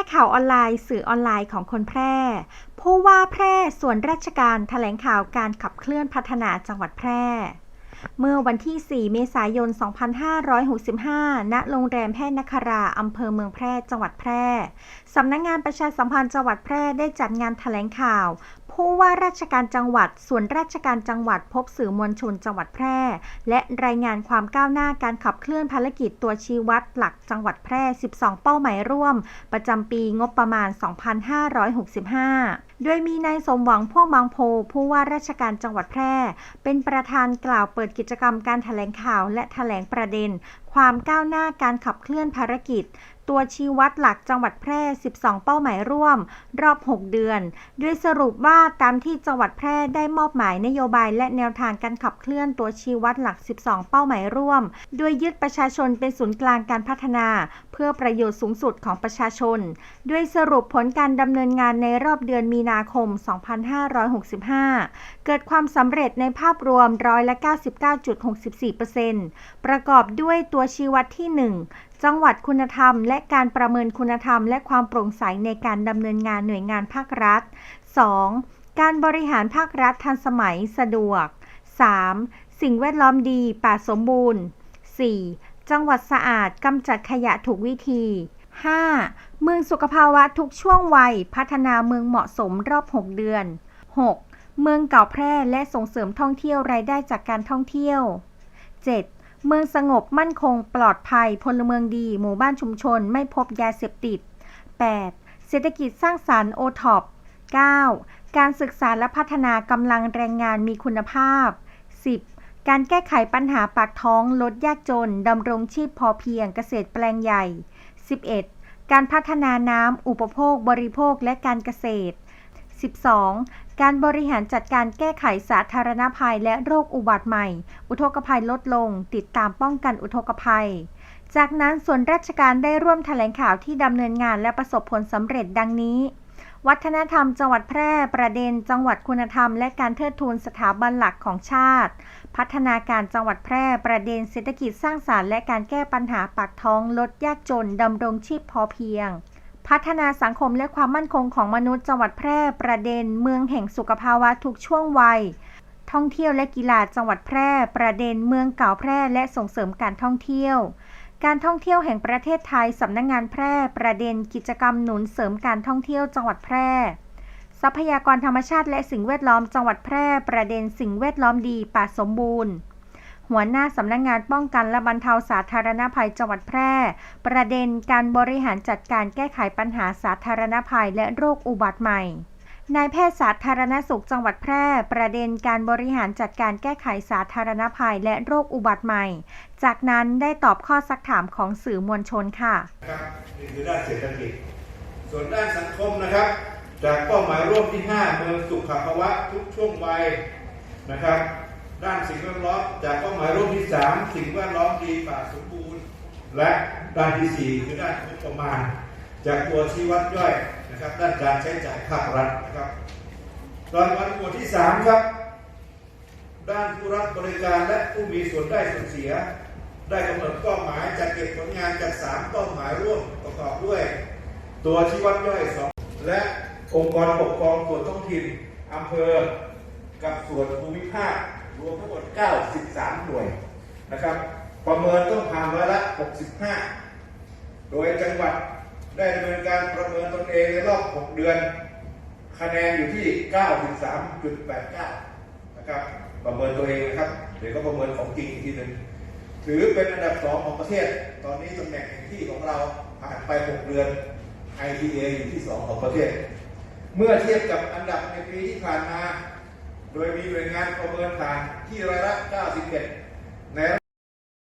ร่ข่าวออนไลน์ สื่อออนไลน์ของคนแพร่ ผู้ว่าแพร่ส่วนราชการแถลงข่าวการขับเคลื่อนพัฒนาจังหวัดแพร่ เมื่อวันที่ 4 เมษายน 2565 ณ โรงแรมแพร่นคราอำเภอเมืองแพร่ จังหวัดแพร่ สำนักงานประชาสัมพันธ์จังหวัดแพร่ได้จัดงานแถลงข่าว ผู้ว่าราชการจังหวัด ส่วนราชการจังหวัดพบสื่อมวลชนจังหวัดแพร่ และรายงานความก้าวหน้าการขับเคลื่อนภารกิจตัวชี้วัดหลักจังหวัดแพร่ 12 เป้าหมายร่วม ประจำปีงบประมาณ 2565โดยมีนายสมหวังพ่วงบางโพ ผู้ว่าราชการจังหวัดแพร่ เป็นประธานกล่าวเปิดกิจกรรมการแถลงข่าวและแถลงประเด็น ความก้าวหน้าการขับเคลื่อนภารกิจ ตัวชี้วัดหลักจังหวัดแพร่ 12 เป้าหมายร่วม รอบ 6 เดือน โดยสรุปว่าตามที่จังหวัดแพร่ได้มอบหมายนโยบายและแนวทางการขับเคลื่อนตัวชี้วัดหลัก 12 เป้าหมายร่วม โดยยึดประชาชนเป็นศูนย์กลางการพัฒนา เพื่อประโยชน์สูงสุดของประชาชนด้วยสรุปผลการดำเนินงานในรอบเดือนมีนาคม 2565 เกิดความสำเร็จในภาพรวมร้อยละ 99.64%ประกอบด้วยตัวชี้วัดที่ 1 จังหวัดคุณธรรม และการประเมินคุณธรรม และความโปร่งใสในการดำเนินงานหน่วยงานภาครัฐ 2. การบริหารภาครัฐทันสมัยสะดวก 3. สิ่งแวดล้อมดี ป่าสมบูรณ์ 4. จังหวัดสะอาดกำจัดขยะถูกวิธี 5. เมืองสุขภาวะทุกช่วงวัย พัฒนาเมืองเหมาะสมรอบ 6 เดือน 6. เมืองเก่าแพร่และส่งเสริมท่องเที่ยวรายได้จากการท่องเที่ยว 7. เมืองสงบมั่นคงปลอดภัย พลเมืองดี หมู่บ้านชุมชน ไม่พบยาเสพติด 8. เศรษฐกิจสร้างสารรค์โอท็อป 9. การศึกษาและพัฒนากำลังแรงงานมีคุณภาพ 10. การแก้ไขปัญหาปากท้องลดยากจนดำรงชีพพอเพียงเกษตรแปลงใหญ่ 11. การพัฒนาน้ำอุปโภคบริโภคและการเกษตร 12. การบริหารจัดการแก้ไขสาธารณภัยและโรคอุบัติใหม่ อุทกภัยลดลง ติดตามป้องกันอุทกภัย จากนั้นส่วนราชการได้ร่วมแถลงข่าวที่ดำเนินงานและประสบผลสำเร็จดังนี้ วัฒนธรรมจังหวัดแพร่ ประเด็น จังหวัดคุณธรรม และการเทิดทูนสถาบันหลักของชาติ พัฒนาการจังหวัดแพร่ ประเด็นเศรษฐกิจสร้างสารรค์และการแก้ปัญหาปากท้องลดยากจนดำรงชีพพอเพียง พัฒนาสังคมและความมั่นคงของมนุษย์จังหวัดแพร่ประเด็น เมืองแห่งสุขภาวะทุกช่วงวัย ท่องเที่ยวและกีฬาจังหวัดแพร่ ประเด็น เมืองเก่าแพร่และส่งเสริมการท่องเที่ยว การท่องเที่ยวแห่งประเทศไทยสำนักงงานแพร่ ประเด็น กิจกรรมหนุนเสริมการท่องเที่ยวจังหวัดแพร่ ทรัพยากรธรรมชาติและสิ่งแวดล้อมจังหวัดแพร่ ประเด็นสิ่งแวดล้อมดีป่าสมบูรณ์ หัวหน้าสำนักงงานป้องกันและบรรเทาสาธารณภัยจังหวัดแพร่ ประเด็นการบริหารจัดการแก้ไขปัญหาสาธารณภัยและโรคอุบัติใหม่นายแพทย์สาธารณสุขจังหวัดแพร่ ประเด็นการบริหารจัดการแก้ไขสาธารณภัยและโรคอุบัติใหม่ จากนั้นได้ตอบข้อซักถามของสื่อมวลชนค่ะนะครับนี่คือด้านเศรษฐกิจ ส่วนด้านสังคมนะครับ จากเป้าหมายร่วมที่ 5 เมืองสุขภาวะทุกช่วงวัยนะครับ ด้านสิ่งแวดล้อมจากเป้าหมายร่วมที่ 3 สิ่งแวดล้อมดีป่าสมบูรณ์ และด้านที่ 4 คือด้านงบประมาณ จากตัวชี้วัดย่อยนะครับด้านการใช้จ่ายภาครัฐนะครับรางวัลหมวดที่ 3 ครับ ด้านผู้รับบริการและผู้มีส่วนได้ส่วนเสีย ได้กำหนดเป้าหมายจัดเก็บผลงานจากสามเป้าหมายร่วมประกอบด้วย ตัวชี้วัดย่อยสองและองค์กรปกครองส่วนท้องถิ่นอำเภอ กับส่วนภูมิภาค รวมทั้งหมด 93 หน่วยนะครับ ประเมินต้องผ่านร้อยละ 65 โดยจังหวัดได้ดำเนินการประเมินตนเองในรอบ 6 เดือน คะแนนอยู่ที่ 93.89 นะครับ ประเมินตัวเองนะครับ เดี๋ยวก็ประเมินของจริงอีกทีหนึ่งถือเป็นอันดับสองของประเทศ ตอนนี้ตำแหน่งแห่งที่ของเราผ่านไป 6 เดือน ITA อยู่ที่ 2 ของประเทศ เมื่อเทียบกับอันดับในปีที่ผ่านมา โดยมีหน่วยงานประเมินผ่านที่ร้อยละ 91ใน